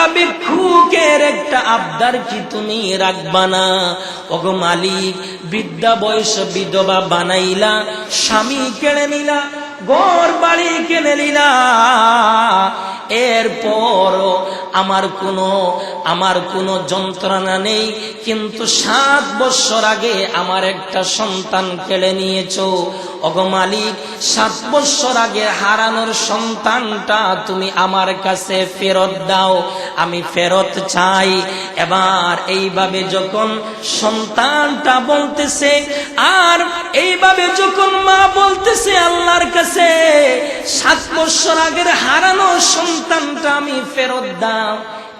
একটা ভিক্ষুকের একটা আবদার কি তুমি রাখবা না? অগ মালিক, বিদ্যা বয়স বিধবা বানাইলা, স্বামী কেড়ে নিলা গড় বাড়ি কেনে নিলা। এরপর আমার কোনো আমার কোনো যন্ত্রণা নেই, কিন্তু সাত বছর আগে আমার একটা সন্তান কেড়ে নিয়েছ। ওগো মালিক, সাত বছর আগে হারানোর সন্তানটা তুমি আমার কাছে ফেরত দাও, আমি ফেরত চাই। এবার এইভাবে যখন সন্তানটা বলতেছে, আর এইভাবে যখন মা বলতেছে আল্লাহর কাছে, সাত বছর আগের হারানো সন্তানটা আমি ফেরত দাও।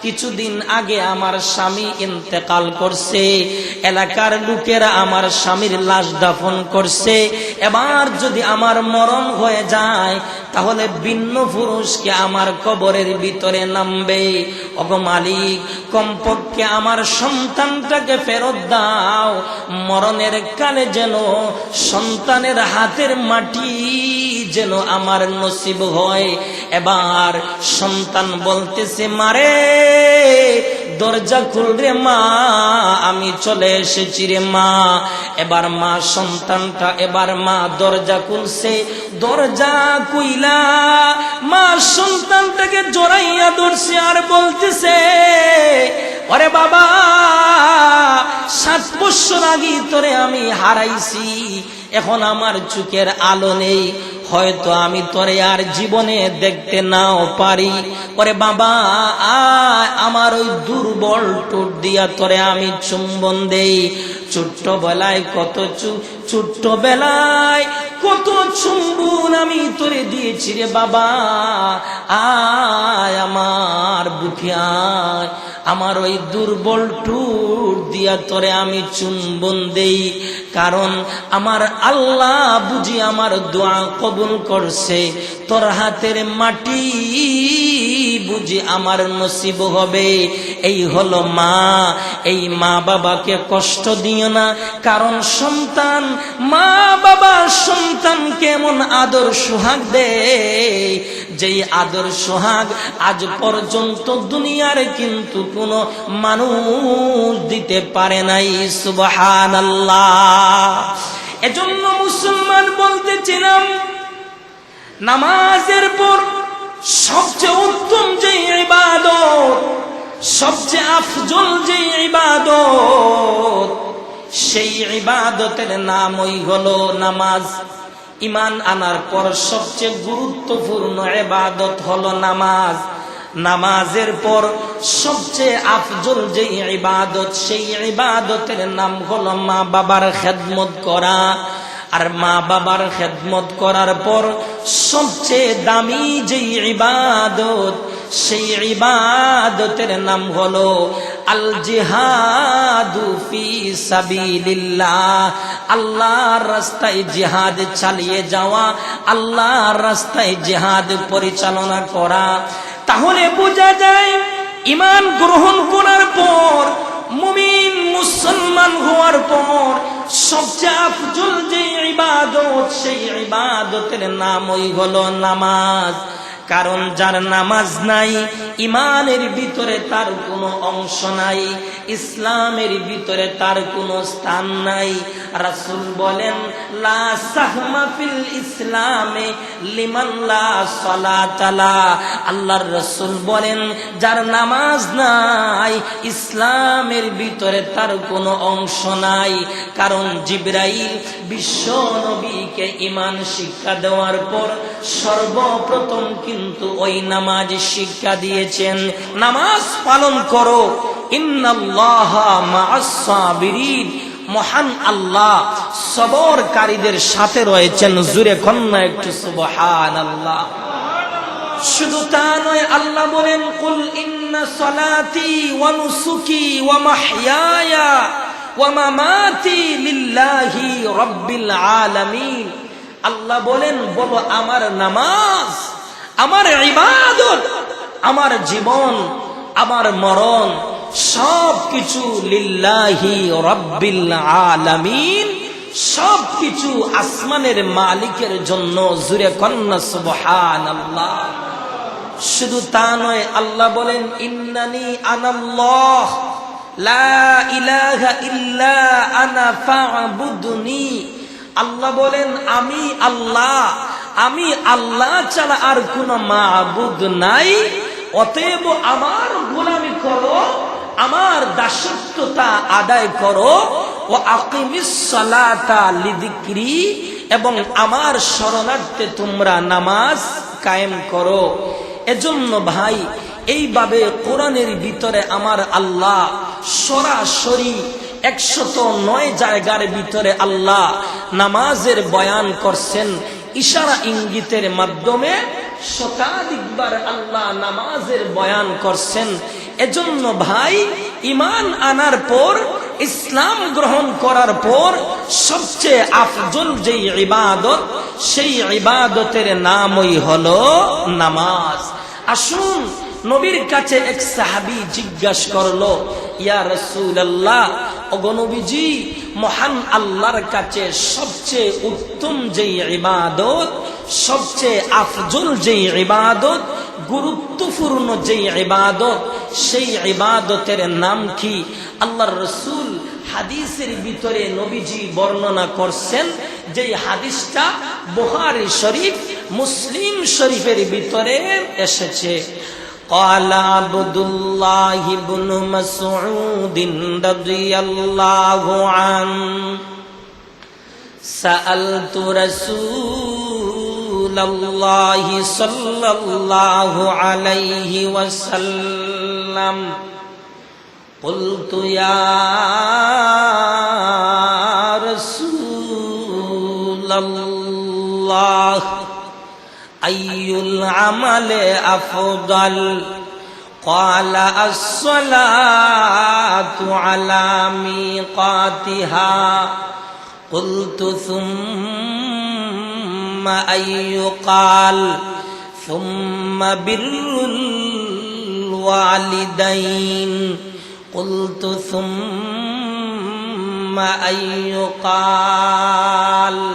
কিছুদিন আগে আমার স্বামী ইন্তেকাল করছে। এলাকার লোকেরা আমার স্বামীর লাশ দাফন করছে। এবার যদি আমার মরণ হয়ে যায়, তাহলে ভিন্ন পুরুষকে আমার কবরের ভিতরে নামবে। অগ মালিক, কমপক্ষে আমার সন্তানটাকে ফেরত দাও। মরণের কালে যেন সন্তানের হাতের মাটি যেন আমার নসিব হয়। এবার সন্তান বলতেছে, মারে, দরজা খুল রে মা, আমি চলে এসেছি রে মা। এবার মা সন্তানটা, এবার মা দরজা খুলছে। দরজা কুইলা মা সন্তানটাকে জড়াইয়া ধরছে আর বলতেছে, ওরে বাবা, সাত বছর আগে তোরে আমি হারাইছি। এখন আমার চোখের আলো নেই। হয়তো আমি তোরে আর জীবনে দেখতে নাও পারি। ওরে বাবা আমার ওই দুর্বল টুট দিয়া তোরে আমি চুম্বন দেই। ছোট্ট বেলায় কত ছোট্ট বেলায় কত চুম্বন আমি তোরে দিয়েছি রে বাবা। আয়, আমার বুকে আয়। আমার ওই দুর্বল টুর দিয়া তোরে আমি চুম্বন দেই। কারণ আমার আল্লাহ বুঝি আমার দোয়া কবুল করছে। তোর হাতের মাটি বুঝি আমার নসিব হবে। এই হলো মা, এই মা বাবাকে কষ্ট দিও না। কারণ সন্তান, মা বাবা সন্তান কেমন আদর সোহাগ দেয়। যেই আদর সোহাগ আজ পর্যন্ত দুনিয়ার কিন্তু কোনো মানুষ দিতে পারে নাই সুবহান এজন্য মুসলমান বলতেছিলাম, নামাজের পর সবচেয়ে উত্তম যে ইবাদত, সবচেয়ে আফজল যে ইবাদত, সেই ইবাদতের নামই হলো নামাজ। ইমান আনার পর সবচেয়ে গুরুত্বপূর্ণ এবাদত হল নামাজ। নামাজের পর সবচেয়ে আফজল যে ইবাদত, সেই ইবাদতের নাম হল মা বাবার খেদমত করা। আর মা বাবার খেদমত করার পর সবচেয়ে দামি যে ইবাদত সেই ইবাদতের নাম হলো আল জিহাদু ফি সাবিলিল্লাহ। আল্লাহর রাস্তায় জিহাদ চালিয়ে যাওয়া, আল্লাহর রাস্তায় জিহাদ পরিচালনা করা। তাহলে বোঝা যায়, ইমান গ্রহণ করার পর, মুমিন মুসলমান হওয়ার পর, সবচেয়ে ইবাদত, সেই ইবাদতের নামই হলো নামাজ। কারণ যার নামাজ নাই ইমানের ভিতরে তার কোনো অংশ নাই। ইসলামের ভিতরে তার কোনো স্থান নাই। রাসুল বলেন ইসলামে আল্লাহর রসুল বলেন, যার নামাজ নাই, ইসলামের ভিতরে তার কোনো অংশ নাই। কারণ জিব্রাইল বিশ্ব নবীকে ইমান শিক্ষা দেওয়ার পর সর্বপ্রথম কিন্তু ওই নামাজ শিক্ষা দিয়েছেন। নামাজ পালন করো। ইন্নাল্লাহ মাসাবিরিন মহান আল্লাহ সবরকারীদের সাথে রয়েছেন জুরে কন্যা একটু সুবহান আল্লাহ শুধু তা নয়, আল্লাহ বলেন, কুল ইন্না সলাতি ওয়া নুসুকি ওয়া মাহইয়ায়া ওয়া মামাতি লিল্লাহি রাব্বিল আলামিন। আল্লাহ বলেন, বলো, আমার নামাজ, আমার ইবাদত, আমার জীবন, আমার মরণ সব কিছু লিল্লাহি রব্বিল আলামিন সব কিছু আসমানের মালিকের জন্য জুরে কন্যা সুবহান আল্লাহ শুধু তা নয়, আল্লাহ বলেন, ইন্নানি আনাল্লাহ, লা ইলাহা ইল্লা আনা ফা'বুদনি। আল্লাহ বলেন, আমি আল্লাহ আমি আল্লাহ ছাড়া আর কোন মাবুদ নাই। অতএব আমার গোলামি করো আমার দাসত্বতা আদায় করো ও আকিমিস সালাতা লিদিক্রি এবং আমার শরণার্থে তোমরা নামাজ কায়েম করো। এজন্য ভাই, এইভাবে কোরআনের ভিতরে আমার আল্লাহ সরাসরি একশত নয় জায়গার ভিতরে আল্লাহ নামাজের বয়ান করছেন। ইশারা ইঙ্গিতের মাধ্যমে শতাধিকবার আল্লাহ নামাজের বয়ান করছেন। এজন্য ভাই ইমান আনার পর, ইসলাম গ্রহণ করার পর সবচেয়ে আফজল যে ইবাদত, সেই ইবাদতের নামই হলো নামাজ। আসুন নবীর কাছে এক সাহাবি জিজ্ঞাসা করল, ইয়া রসুল্লাহ অগনবীজি মহান আল্লাহর কাছে সবচেয়ে উত্তম যেই ইবাদত, সবচেয়ে আফজল যেই ইবাদত, গুরুত্বপূর্ণ যেই ইবাদত, সেই ইবাদতের নাম কি? আল্লাহর রসুল হাদিসের ভিতরে নবীজি বর্ণনা করছেন যে হাদিসটা বুহারি শরীফ, মুসলিম শরীফের ভিতরে এসেছে। قال عبد الله بن مسعود رضي الله عنه سألت رسول الله صلى الله عليه وسلم قلت يا رسول الله أي العمل أفضل. قال الصلاة على ميقاتها. قلت ثم أي قال ثم بر الوالدين. قلت ثم أي قال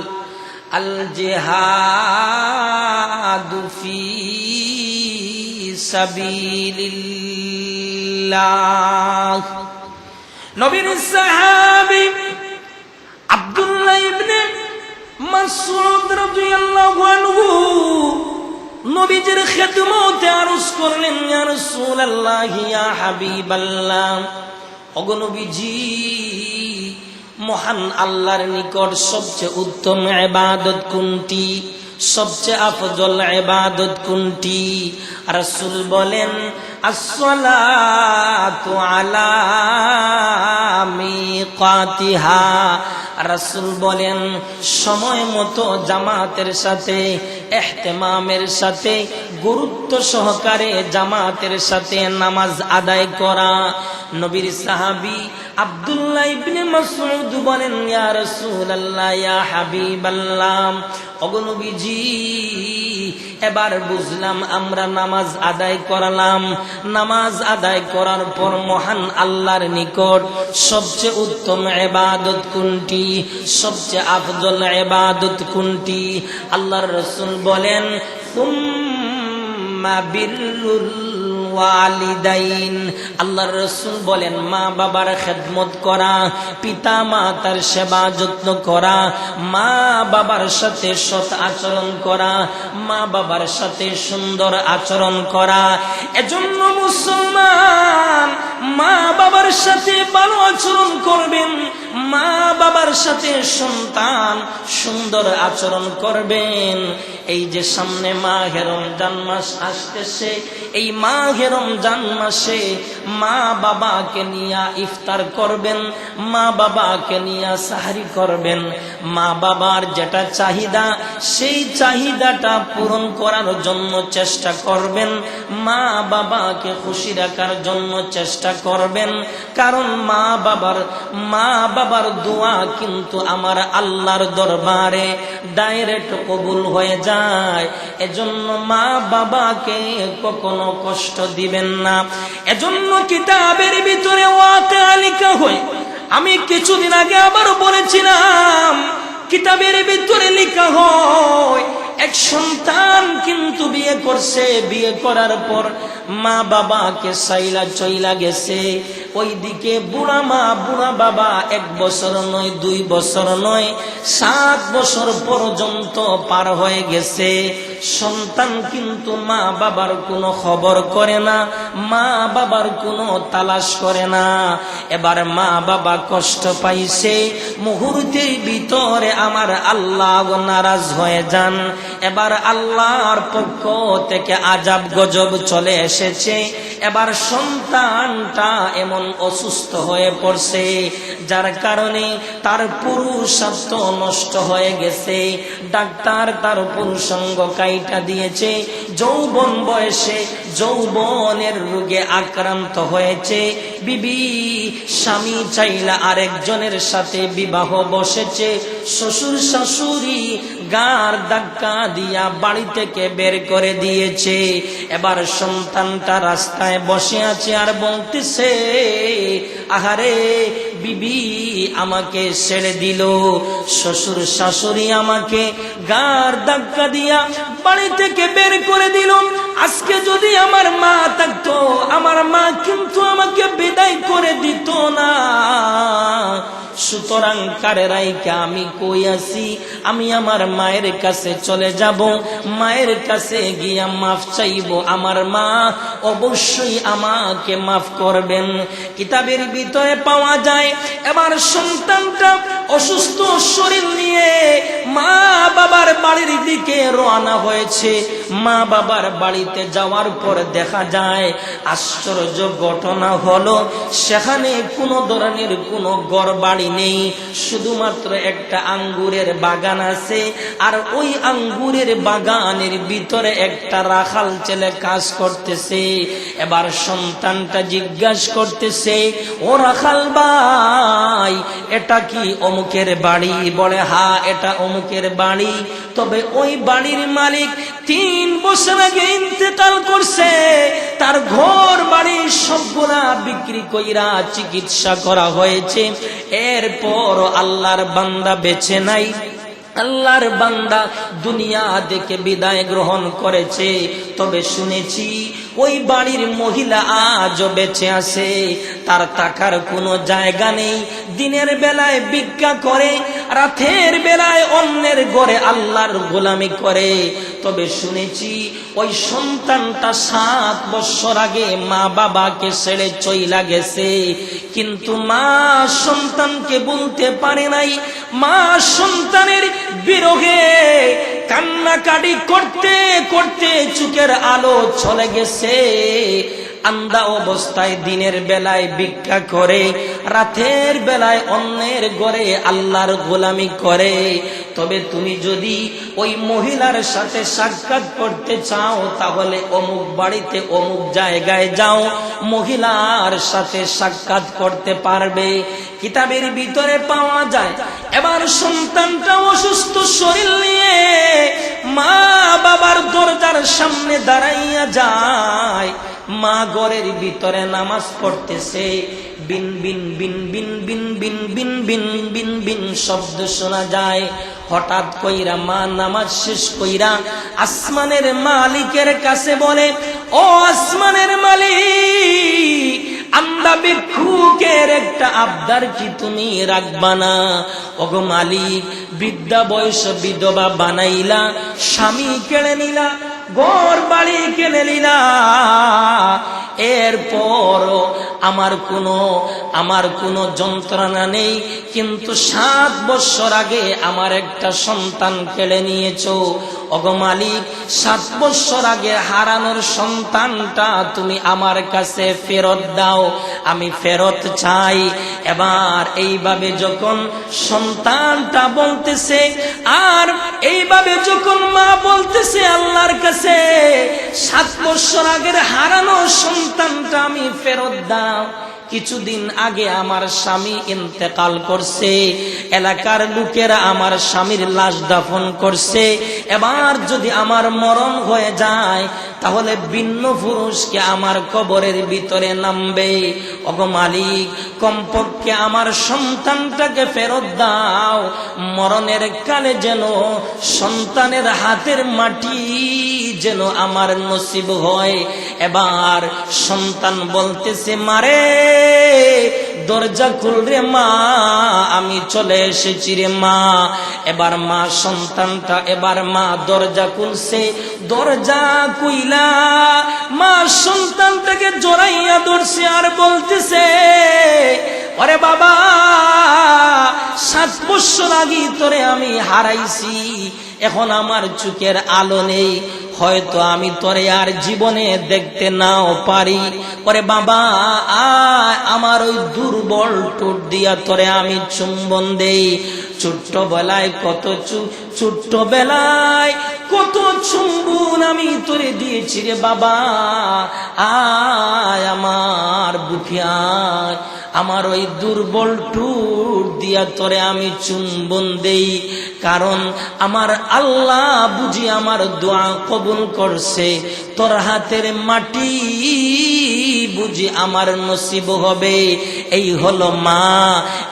আল জেহাদু ফি সাবিলিল্লাহ নবীর সাহাবী আব্দুল্লাহ ইবনে মাসউদ রাদিয়াল্লাহু আনহু নবীজির খেদমতে আরজ করলেন ইয়া রাসূলুল্লাহ ইয়া হাবিবাল্লাহ ওগো নবীজি মহান আল্লাহর নিকট সবচেয়ে উত্তম এবাদত কোনটি? সবচেয়ে আফজল এবাদত কোনটি? রসুল বলেন আসসালাতু আলা রাসূল বলেন সময় মতো জামাতের সাথে এহতেমামের সাথে গুরুত্ব সহকারে জামাতের সাথে নামাজ আদায় করা নবীর সাহাবী আব্দুল্লাহ বলেন ইয়া রাসূলুল্লাহ এবার বুঝলাম আমরা নামাজ আদায় করালাম। নামাজ আদায় করার পর মহান আল্লাহর নিকট সবচেয়ে উত্তম এবাদত কোনটি? সবচেয়ে আফজল এবাদত কোনটি? আল্লাহর রসুল বলেন বিরুল আল্লাহর রসুল বলেন, মা বাবার খেদমত করা, পিতা মাতার সেবা যত্ন করা, মা বাবার সাথে সৎ আচরণ করা, মা বাবার সাথে সুন্দর আচরণ করা। এজন্য মুসলমান মা বাবার সাথে ভালো আচরণ করবেন, মা বাবার সাথে সন্তান সুন্দর আচরণ করবেন। এই যে সামনে মা হেরম মাস আসতেছে, এই মা রমজান মাসে মা বাবাকে নিয়ে ইফতার করবেন, মা বাবাকে নিয়ে সাহারি করবেন, মা বাবার যেটা চাহিদা সেই চাহিদাটা পূরণ করার জন্য চেষ্টা করবেন, মা বাবাকে খুশি রাখার জন্য চেষ্টা করবেন, কারণ মা বাবার মা বাবার দোয়া কিন্তু আমার আল্লাহর দরবারে ডাইরেক্ট কবুল হয়ে যায়। এজন্য মা বাবাকে কখনো কষ্ট দিবেন না। এজন্য কিতাবের ভিতরে ওয়াকালিকা হয়। আমি কিছুদিন আগে আবার বলেছিলাম, কিতাবের ভিতরে লেখা হয় এক সন্তান কিন্তু বিয়ে করছে। বিয়ে করার পর মা বাবাকে সাইলা চইলা গেছে। ওইদিকে বুড়া মা, বুড়া বাবা এক বছর নয়, দুই বছর নয়, সাত বছর পর্যন্ত পার হয়ে গেছে। সন্তান কিন্তু মা বাবার কোনো খবর করে না, মা বাবার কোনো তালাশ করে না। এবার মা বাবা কষ্ট পাইছে, মুহূর্তের ভিতরে আমার আল্লাহ নারাজ হয়ে যান। এবার আল্লাহর পক্ষ থেকে আজাব গজব চলে এসেছে। এবার সন্তানটা এমন অসুস্থ হয়ে পড়ছে, যার কারণে তার পুরুষত্ব নষ্ট হয়ে গেছে। ডাক্তার তার পুরুষঙ্গ কাইটা দিয়েছে, যৌবন বয়সে যৌবনের রোগে আক্রান্ত হয়েছে। বিবি, স্বামী চাইলা আরেকজনের সাথে বিবাহ বসেছে। শ্বশুর শাশুড়ি গার ধাক্কা দিয়া বাড়ি থেকে বের করে দিয়েছে। এবার সন্তানটা রাস্তায় বসে আছে আর বলতেছে, আহারে বিবি আমাকে ছেড়ে দিল। শ্বশুর শাশুড়ি আমাকে গার ধাক্কা দিয়া বাড়ি থেকে বের করে দিল। আজকে যদি আমার মা থাকতো, আমার মা কিন্তু আমাকে বিদায় করে দিত না। সুতরাং কারে রাইকা আমি কই আছি? আমি আমার মায়ের কাছে চলে যাব। মায়ের কাছে গিয়া মাফ চাইব আমার মা। অবশ্যই আমাকে মাফ করবেন। কিতাবের ভিতরে পাওয়া যায়, এবার সন্তানটা অসুস্থ শরীর নিয়ে মা বাবার বাড়ির দিকে রওনা হয়েছে। মা বাবার বাড়িতে যাওয়ার পর দেখা যায়, আশ্চর্য ঘটনা হলো, সেখানে কোনো ধরনের কোনো গড় নেই। শুধুমাত্র একটা আঙ্গুরের বাগান আছে, আর ওই আঙ্গুরের বাগানের ভিতরে একটা রাখাল ছেলে কাজ করতেছে। এবার সন্তানটা জিজ্ঞাসা করতেছে, ও রাখাল ভাই, এটা কি অমুকের বাড়ি? বলে হা এটা অমুকের বাড়ি। তবে ওই বাড়ির মালিক তিন বছর আগে ইন্তেকাল করছে, তার ঘর বাড়ি সবগুলা বিক্রি কইরা চিকিৎসা করা হয়েছে। এরপর আল্লাহর বান্দা বেছে নাই। আল্লাহর বান্দা দুনিয়া দেখে বিদায় গ্রহণ করেছে। তবে শুনেছি ওই বাড়ির মহিলা আজও বেঁচে আছে। তার টাকার কোনো জায়গা নেই। দিনের বেলায় ভিক্ষা করে, রাতের বেলায় অন্যের গড়ে আল্লাহর গোলামি করে। তবে শুনেছি ওই সন্তানটা সাত বছর আগে মা বাবাকে ছেড়ে চইলা গেছে। কিন্তু মা সন্তানকে বলতে পারে নাই। মা সন্তানের বিরোহে কান্নাকাটি করতে করতে চুকের আলো চলে গেছে। আন্দা অবস্থায় দিনের বেলায় ভিক্ষা করে, রাতের বেলায় অন্যের গড়ে আল্লাহর গোলামি করে। তবে তুমি যদি ওই মহিলার সাথে সাক্ষাৎ করতে চাও, তাহলে অমুক বাড়িতে অমুক জায়গায় যাও। মহিলার সাথে সাক্ষাৎ করতে পারবে। কিতাবের ভিতরে পাওয়া যায়। এবার সন্তানটা অসুস্থ শরীর নিয়ে মা বাবার দরজার সামনে দাঁড়াইয়া যায়। মা ঘরের ভিতরে নামাজ পড়তেছে। বিন বিন বিন বিন বিন বিন বিন বিন বিন বিন শব্দ শোনা যায়। হঠাৎ কইরা মা নামাজ শেষ কইরা আসমানের মালিকের কাছে বলে, ও আসমানের মালিক আমরা ভিক্ষুকের একটা আবদার কি তুমি রাখবা না? অগ মালিক, বৃদ্ধা বয়স বিধবা বানাইলা, স্বামী কেড়ে নিলা, ঘর বাড়ি কেনে নিলা। এরপর আমার কোনো আমার কোনো যন্ত্রণা নেই, কিন্তু সাত বছর আগে আমার একটা সন্তান কেড়ে নিয়েছ। অগ মালিক, সাত বছর আগে হারানোর সন্তানটা তুমি আমার কাছে ফেরত দাও, আমি ফেরত চাই। এবার এইভাবে যখন সন্তানটা বলতেছে, আর এইভাবে যখন মা বলতেছে আল্লাহর কাছে, সাত বছর আগের হারানো সন্তানটা আমি ফেরত দাও। não. কিছুদিন আগে আমার স্বামী ইন্তেকাল করছে। এলাকার লোকেরা আমার স্বামীর লাশ দাফন করছে। এবার যদি আমার মরণ হয়ে যায়, তাহলে ভিন্ন পুরুষকে আমার কবরের ভিতরে নামবে। অগ মালিক, কমপক্ষে আমার সন্তানটাকে ফেরত দাও। মরণের কালে যেন সন্তানের হাতের মাটি যেন আমার নসিব হয়। এবার সন্তান বলতেছে, মারে! দরজা খুল রে মা, আমি চলে এসেছি রে মা। এবার মা সন্তানটা, এবার মা দরজা খুলছে। দরজা কুইলা মা সন্তানটাকে জড়াইয়া ধরছে আর বলতেছে, ওরে বাবা, সাত বছর আগে তোরে আমি হারাইছি। এখন আমার চোখের আলো নেই। হয়তো আমি তোরে আর জীবনে দেখতে নাও পারি। ওরে বাবা, আয়, আমার ওই দুর্বল টুট দিয়া তোরে আমি চুম্বন দেই। ছোট্ট বেলায় কত ছোট্ট বেলায় কত চুম্বন আমি তোরে দিয়েছি রে বাবা। আয়, আমার বুকে আয়, আমার ওই দুর্বল টুর দিয়া তোরে আমি চুম্বন দেই। কারণ আমার আল্লাহ বুঝি আমার দোয়া কবুল করছে। তোর হাতের মাটি বুঝি আমার নসিব হবে। এই হলো মা,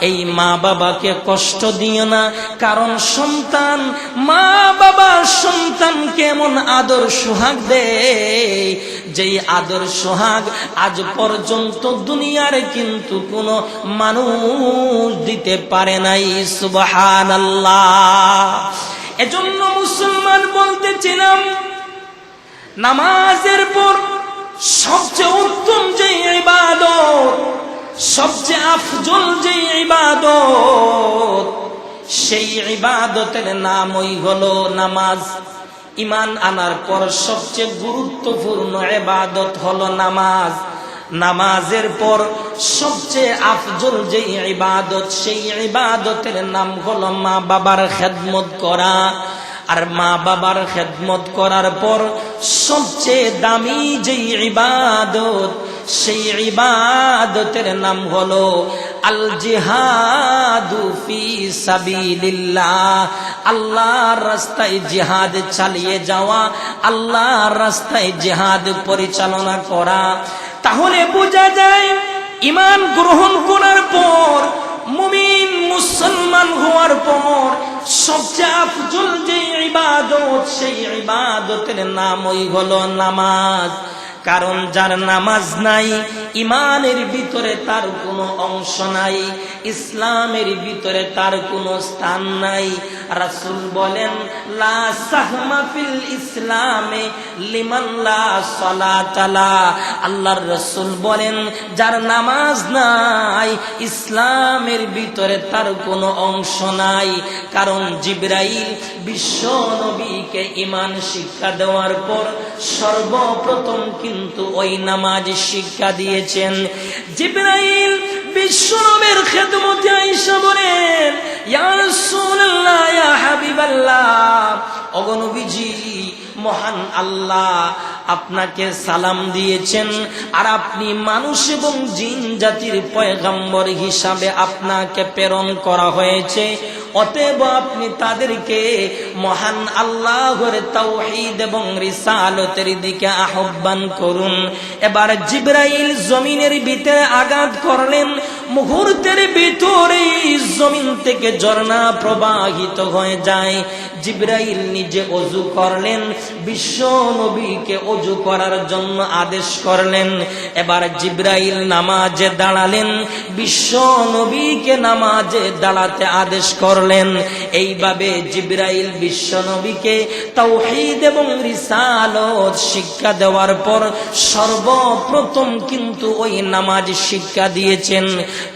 এই মা বাবাকে কষ্ট দিও না, কারণ সন্তান, মা বাবা সন্তান কেমন আদর সোহাগ দেয়, যেই আদর সোহাগ আজ পর্যন্ত দুনিয়ার কিন্তু কোনো মানুষ দিতে পারে নাই সুবহান এজন্য মুসলমান বলতে বলতেছিলাম নামাজের পর সবচেয়ে উত্তম যে ইবাদত, সবচেয়ে আফজল যে ইবাদত, সেই ইবাদতের নামই হলো নামাজ। ইমান আনার পর সবচেয়ে গুরুত্বপূর্ণ এবাদত হলো নামাজ। নামাজের পর সবচেয়ে আফজল যে ইবাদত, সেই ইবাদতের নাম হলো মা বাবার খেদমত করা। আর মা বাবার খেদমত করার পর সবচেয়ে দামি যে ইবাদত, সেই ইবাদতের নাম হলো আল জিহাদু সাবিলিল্লাহ। আল্লাহর রাস্তায় জিহাদ চালিয়ে যাওয়া, আল্লাহর রাস্তায় জিহাদ পরিচালনা করা। তাহলে বোঝা যায়, ইমান গ্রহণ করার পর মুমিন মুসলমান হওয়ার পর সবচেয়ে ইবাদত, সেই ইবাদতের নামই হলো নামাজ। কারণ যার নামাজ নাই, ইমানের ভিতরে তার কোনো অংশ নাই। ইসলামের ভিতরে তার কোনো স্থান নাই। রাসুল বলেন ইসলামে আল্লাহর রসুল বলেন, যার নামাজ নাই, ইসলামের ভিতরে তার কোনো অংশ নাই। কারণ জিব্রাইল বিশ্ব নবীকে ইমান শিক্ষা দেওয়ার পর সর্বপ্রথম কিন্তু ওই নামাজ শিক্ষা দিয়েছেন। জিব্রাইল বিশ্বনবের খেদমতে আইসা বলেন ইয়া রাসূলুল্লাহ ইয়া হাবিবাল্লাহ অগনবীজি মহান আল্লাহ আপনাকে সালাম দিয়েছেন আর আপনি মানুষ এবং জিন জাতির পয়গাম্বর হিসাবে আপনাকে প্রেরণ করা হয়েছে। অতএব আপনি তাদেরকে মহান আল্লাহর তৌহিদ এবং রিসালতের দিকে আহ্বান করুন। এবার জিব্রাইল জমিনের ভিতরে আঘাত করলেন। মুহূর্তের ভিতরে জমিন থেকে ঝর্ণা প্রবাহিত হয়ে যায়। জিব্রাইল নিজে অজু করলেন, বিশ্ব নবীকে অজু করার জন্য আদেশ করলেন। এবার জিব্রাইল নামাজে দাঁড়ালেন, বিশ্ব নবীকে নামাজে দাঁড়াতে আদেশ করলেন। এইভাবে জিব্রাইল বিশ্ব নবীকে তৌহিদ এবং রিসালত শিক্ষা দেওয়ার পর সর্বপ্রথম কিন্তু ওই নামাজ শিক্ষা দিয়েছেন।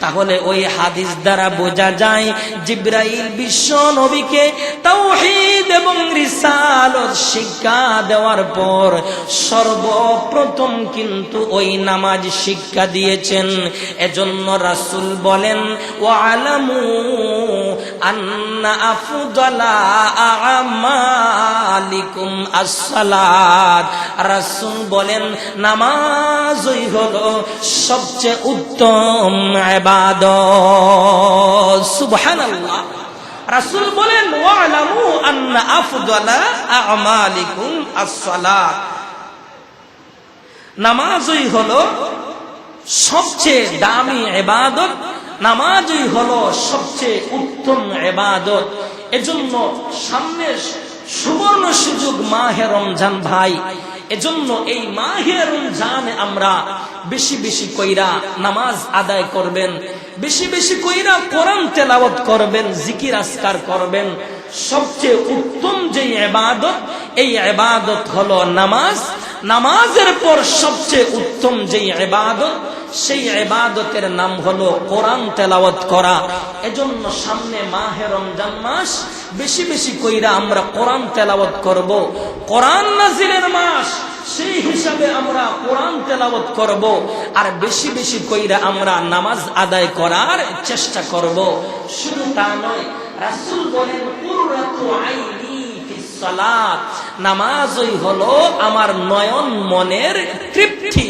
তাহলে ওই হাদিস দ্বারা বোঝা যায়, জিব্রাইল বিশ্ব নবীকে তাওহীদ এবং রিসালত শিক্ষা দেওয়ার পর সর্বপ্রথম কিন্তু ওই নামাজ শিক্ষা দিয়েছেন। এজন্য রাসূল বলেন আলামু আন্না আফদালা আমালিকুম আসসালাত। রাসূল বলেন, নামাজই হলো সবচেয়ে উত্তম ইবাদত। সুবহানাল্লাহ। রাসূল বলেন, ওয়ালামু আন্না আফদালা আমালিকুম আসসালাত। নামাজই হলো সবচেয়ে দামি এবাদত নামাজই হলো সবচেয়ে উত্তম এবাদত এজন্য সামনে সুবর্ণ সুযোগ মাহে রমজান ভাই, এজন্য এই মাহে রমজানে আমরা বেশি বেশি কইরা নামাজ আদায় করবেন। বেশি বেশি কইরা কোরআন তেলাওয়াত করবেন, জিকির আসকার করবেন। সবচেয়ে উত্তম যে এবাদত, এই এবাদত হলো নামাজ। নামাজের পর সবচেয়ে উত্তম যে এবাদত, সেই এবাদতের নাম হলো কোরআন তেলাওয়াত করা। এজন্য সামনে মাহে রমজান মাস, বেশি বেশি কইরা আমরা কোরআন তেলাওয়াত করব। কোরআন নাজিলের মাস সেই হিসাবে আমরা কোরআন তেলাওয়াত করব আর বেশি বেশি কইরা আমরা নামাজ আদায় করার চেষ্টা করব। শুধু তা নয়, রাসূল বলেন নামাজই হলো আমার নয়ন মনের তৃপ্তি।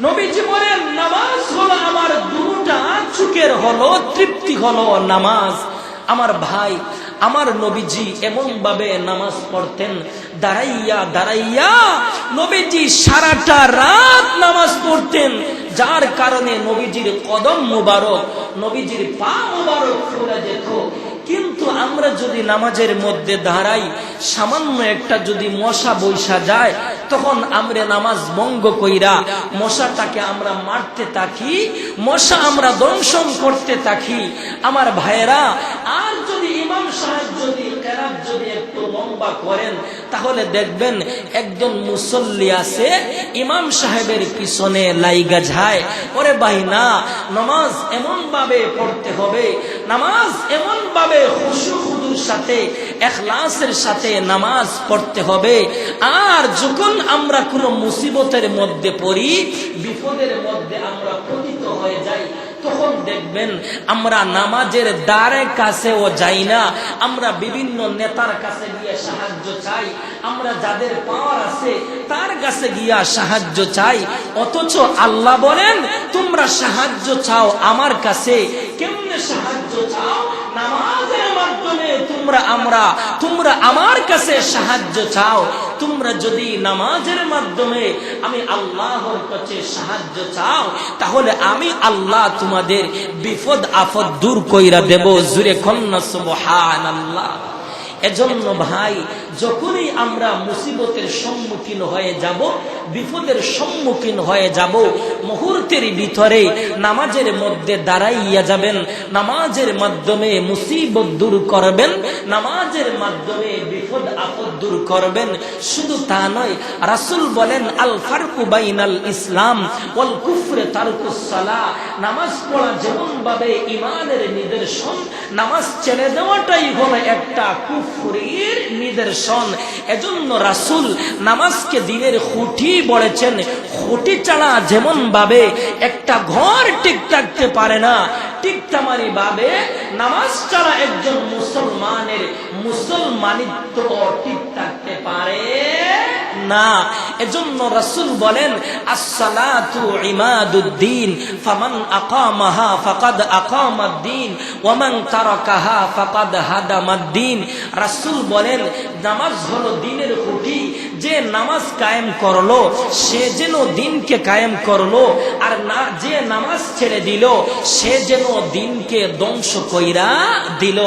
নবীজি বলেন, নামাজ হলো আমার দুটা চুকের হলো তৃপ্তি হলো নামাজ। আমার ভাই, আমার নবীজি এমন ভাবে নামাজ পড়তেন দাঁড়াইয়া দাঁড়াইয়া নবীজি সারাটা রাত নামাজ পড়তেন। যার কারণে নবীজির কদম মুবারক, নবীজির পা মুবারক ফুলে যেত। কিন্তু আমরা যদি নামাজের মধ্যে দাঁড়াই, সামান্য একটা যদি মশা বৈশা যায়, তখন আমরা নামাজ ভঙ্গ কইরা মশাটাকে আমরা মারতে থাকি, মশা আমরা দংশন করতে থাকি। আমার ভাইয়েরা, আর যদি ইমাম সাহেব যদি যদি একটু লম্বা করেন, তাহলে দেখবেন একজন মুসল্লি আছে, ইমাম সাহেবের পিছনে লাইগা যায় ওরে ভাই না, নামাজ এমন ভাবে পড়তে হবে, নামাজ এমন ভাবে খুশু সাথে, এখলাসের সাথে নামাজ পড়তে হবে। আর যখন আমরা কোনো মুসিবতের মধ্যে পড়ি, বিপদের মধ্যে আমরা পতিত হয়ে যাই তখন দেখবেন আমরা নামাজের দ্বারে কাছেও যাই না। আমরা বিভিন্ন নেতার কাছে গিয়ে সাহায্য চাই। আমরা যাদের পাওয়ার আছে তার কাছে গিয়া সাহায্য চাই। অথচ আল্লাহ বলেন, তোমরা সাহায্য চাও আমার কাছে। কেমনে সাহায্য চাও? নামাজের মাধ্যমে তোমরা আমরা, তোমরা আমার কাছে সাহায্য চাও। তোমরা যদি নামাজের মাধ্যমে আমি আল্লাহর কাছে সাহায্য চাও, তাহলে আমি আল্লাহ তোমাদের বিপদ আফদ দূর কইরা দেব। জুরে খন্না সুবহান আল্লাহ এজন্য ভাই, যখনই আমরা মুসিবতের সম্মুখীন হয়ে যাব, বিপদের সম্মুখীন হয়ে যাব, মুহূর্তের ভিতরে নামাজের মধ্যে দাঁড়াইয়া যাবেন, নামাজের মাধ্যমে মুসিবত দূর করবেন, নামাজের মাধ্যমে বিপদ আপদ দূর করবেন। শুধু তা নয়, রাসূল বলেন, আল ফারকু বাইনাল ইসলাম ওয়াল কুফরে তারকুস সালাহ নামাজ পড়া যেমন ভাবে ইমানের নিদর্শন, নামাজ ছেড়ে দেওয়াটাই হলো একটা কুফরির নিদর্শন। এজন্য রাসুল নামাজকে দিনের খুঁটি বলেছেন, খুঁটি যেমন ভাবে একটা ঘর ঠিক থাকতে পারে না, ঠিক ভাবে নামাজ ছাড়া একজন মুসলমানের মুসলমানিত্ব ঠিক থাকতে পারে। না। এজন্য রাসূল বলেন, আসসালাতু ইমাদুদ্দিন, ফামান আকামাহা ফাকাদ আকামাদ্দিন ওয়ামান তারাকাহা ফাকাদ হাদামাদ্দিন। রাসূল বলেন, নামাজ হলো দিনের খুঁটি যে নামাজ কায়েম করল, সে যেন দিনকে কায়েম করল, আর না যে নামাজ ছেড়ে দিল, সে যেন দিনকে ধ্বংস কইরা দিল।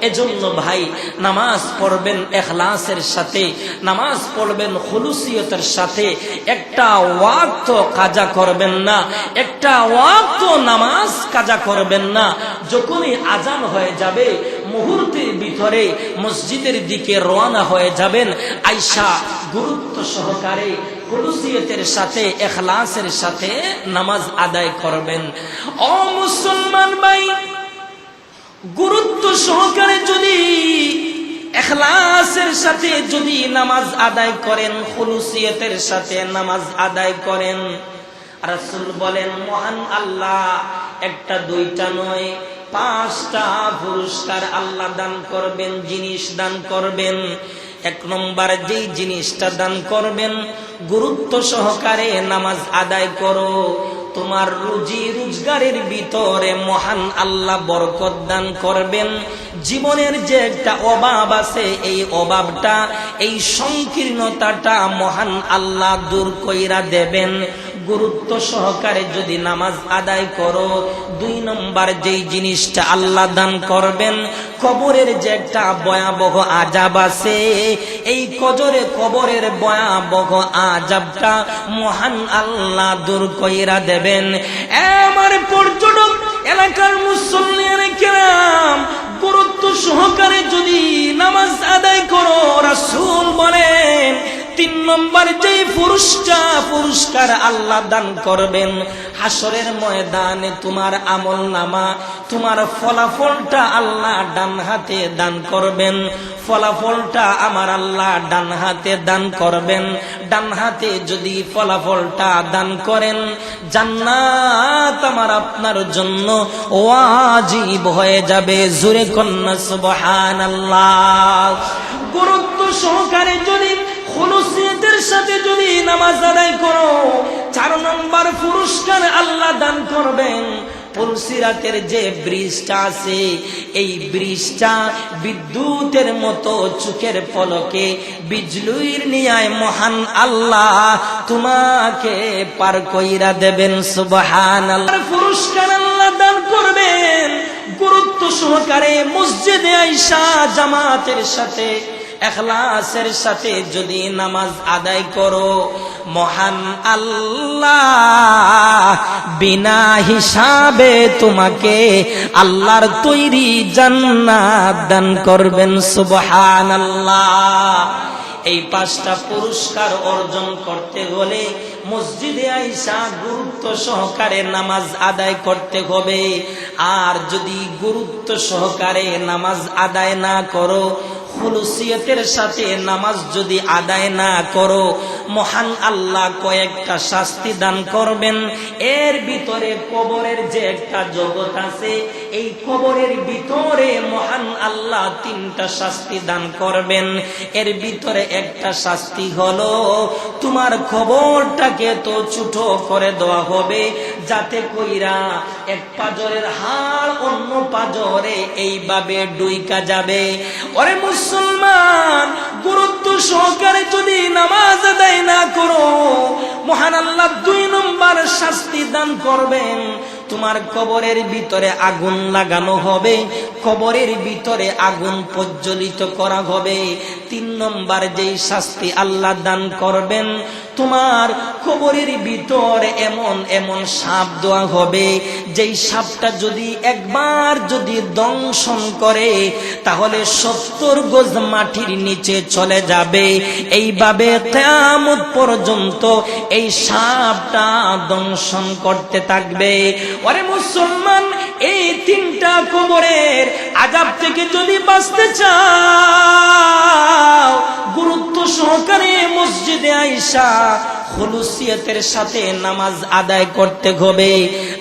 এজন্য ভাই, নামাজ পড়বেন এখলাসের সাথে, নামাজ পড়বেন খুলুসিয়তের সাথে। একটা ওয়াক্ত কাজা করবেন না, একটা ওয়াক্ত নামাজ কাজা করবেন না। যখনই আজান হয়ে যাবে, মুহূর্তের ভিতরে মসজিদের দিকে রওনা হয়ে যাবেন আইসা গুরুত্ব সহকারে খুলুসিয়তের সাথে, এখলাসের সাথে নামাজ আদায় করবেন। ও মুসলমান ভাই, গুরুত্ব সহকারে যদি এখলাসের সাথে যদি নামাজ আদায় করেন খুলুসিয়তের সাথে নামাজ আদায় করেন, রাসূল বলেন, মহান আল্লাহ, একটা, দুইটা নয়, পাঁচটা পুরস্কার আল্লাহ দান করবেন, জিনিস দান করবেন। এক নম্বর যেই জিনিসটা দান করবেন, গুরুত্ব সহকারে নামাজ আদায় করো। তোমার রুজি রোজগারের ভিতরে মহান আল্লাহ বরকত দান করবেন। জীবনের যে একটা অভাব আছে, এই অভাবটা, এই সংকীর্ণতাটা মহান আল্লাহ দূর কইরা দেবেন। গুরুত্ব সহকারে যদি নামাজ আদায় করো, দুই নম্বর যেই জিনিসটা আল্লাহ দান করবেন, কবরের যে একটা ভয়াবহ আজাব আছে, এই কজরে কবরের ভয়াবহ আজাবটা মহান আল্লাহ দূর কইরা দেবেন। আমার পর্যটক, এলাকার মুসল্লিয়ান কেরাম, গুরুত্ব সহকারে যদি নামাজ আদায় করো, রাসুল বলেন তিন নম্বর যে পুরস্কার পুরস্কার আল্লাহ দান করবেন, হাসরের ময়দানে তোমার আমল নামা, তোমার ফলাফলটা আল্লাহ ডান হাতে দান করবেন, ফলাফলটা আমার আল্লাহ ডান হাতে দান করবেন, ডান হাতে যদি ফলাফলটা দান করেন, জান্নাত আমার আপনার জন্য ওয়াজিব হয়ে যাবে, জুরে কন্যা সুবহানাল্লাহ। গুরুত্ব সহকারে যদি খুলুসিয়তের সাথে যদি নামাজ আদায় করো, চার নম্বর পুরস্কার আল্লাহ দান করবেন। পুলসিরাতের যে ব্রিজটা আছে, এই ব্রিজটা বিদ্যুতের মতো চোখের পলকে বিজলুইর নিয়ায় মহান আল্লাহ তোমাকে পার কইরা দেবেন সুবহান পুরস্কার আল্লাহ দান করবেন। গুরুত্ব সহকারে মসজিদে আইসা জামাতের সাথে এখলাসের সাথে যদি নামাজ আদায় করো, মহান আল্লাহ, বিনা হিসাবে তোমাকে আল্লাহর তৈরি জান্নাত দান করবেন সুবহান আল্লাহ এই পাঁচটা পুরস্কার অর্জন করতে হলে মসজিদে আইসা গুরুত্ব সহকারে নামাজ আদায় করতে হবে। আর যদি গুরুত্ব সহকারে নামাজ আদায় না করো খুলুসিয়তের সাথে নামাজ যদি আদায় না করো, মহান আল্লাহ কয়েকটা শাস্তি দান করবেন। এর ভিতরে কবরের যে একটা জগৎ আছে এই কবরের ভিতরে মহান আল্লাহ তিনটা শাস্তি দান করবেন। এর ভিতরে একটা শাস্তি হলো, তোমার খবরটাকে তো ছুটো করে দেওয়া হবে, যাতে কইরা এক পাজরের হাড় অন্য পাজরে এইভাবে ডুইকা যাবে। ওরে মুসলমান, গুরুত্ব সহকারে যদি নামাজ আদায় না করো, মহান আল্লাহ দুই নম্বর শাস্তি দান করবেন। তোমার কবরের ভিতরে আগুন লাগানো হবে। কবরের ভিতরে আগুন প্রজ্বলিত করা হবে। তিন নম্বর যেই শাস্তি আল্লাহ দান করবেন তোমার খবরের ভিতরে এমন এমন সাপ দেওয়া হবে, যেই সাপটা যদি একবার যদি দংশন করে, তাহলে সত্তর গজ মাটির নিচে চলে যাবে। এইভাবে কেয়ামত পর্যন্ত এই সাপটা দংশন করতে থাকবে। ওরে মুসলমান এই তিনটা কবরের আজাব থেকে যদি বাঁচতে চাও, গুরুত্ব সহকারে মসজিদে আইসা খুলুসিয়তের সাথে নামাজ আদায় করতে হবে।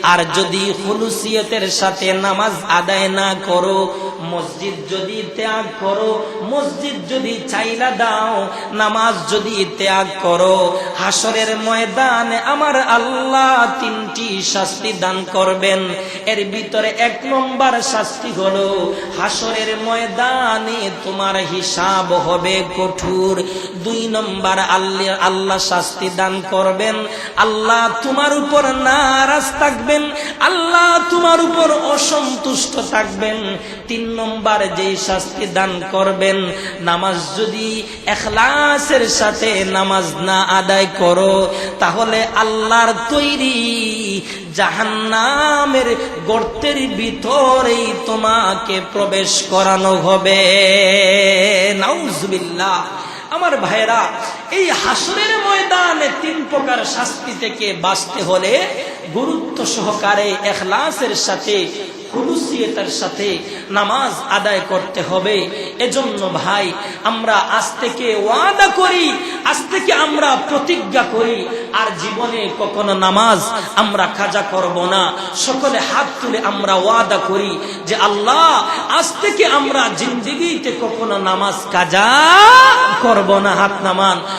আর যদি খুলুসিয়তের সাথে নামাজ আদায় না করো, মসজিদ যদি ত্যাগ করো, মসজিদ যদি চাইলা দাও, নামাজ যদি ত্যাগ করো হাসরের ময়দানে আমার আল্লাহ তিনটি শাস্তি দান করবেন। এর ভিতরে এক নম্বর শাস্তি হলো, হাসরের ময়দানে তোমার হিসাব হবে কঠোর। দুই নম্বর আল্লাহ আল্লাহ শাস্তি দান করবেন। আল্লাহ তোমার উপর নারাজ থাকবেন। আল্লাহ তোমার উপর অসন্তুষ্ট থাকবেন। তিন নম্বর যেই শাস্তি দান করবেন, নামাজ যদি এখলাসের সাথে নামাজ না আদায় করো, তাহলে আল্লাহর তৈরি জাহান্নামের গর্তের ভিতরেই তোমাকে প্রবেশ করানো হবে। নাউজবিল্লাহ। আমার ভাইরা এই হাসরের ময়দানে তিন প্রকার শাস্তি থেকে বাঁচতে হলে গুরুত্ব সহকারে এখলাসের সাথে খুলুসিয়তার সাথে নামাজ আদায় করতে হবে। এজন্য ভাই, আমরা আজ থেকে ওয়াদা করি, আজ থেকে আমরা প্রতিজ্ঞা করি, আর জীবনে কখনো নামাজ আমরা কাজা করব না। সকলে হাত তুলে আমরা ওয়াদা করি যে আল্লাহ, আজ থেকে আমরা জিন্দিগিতে কখনো নামাজ কাজা করব না, হাত নামান।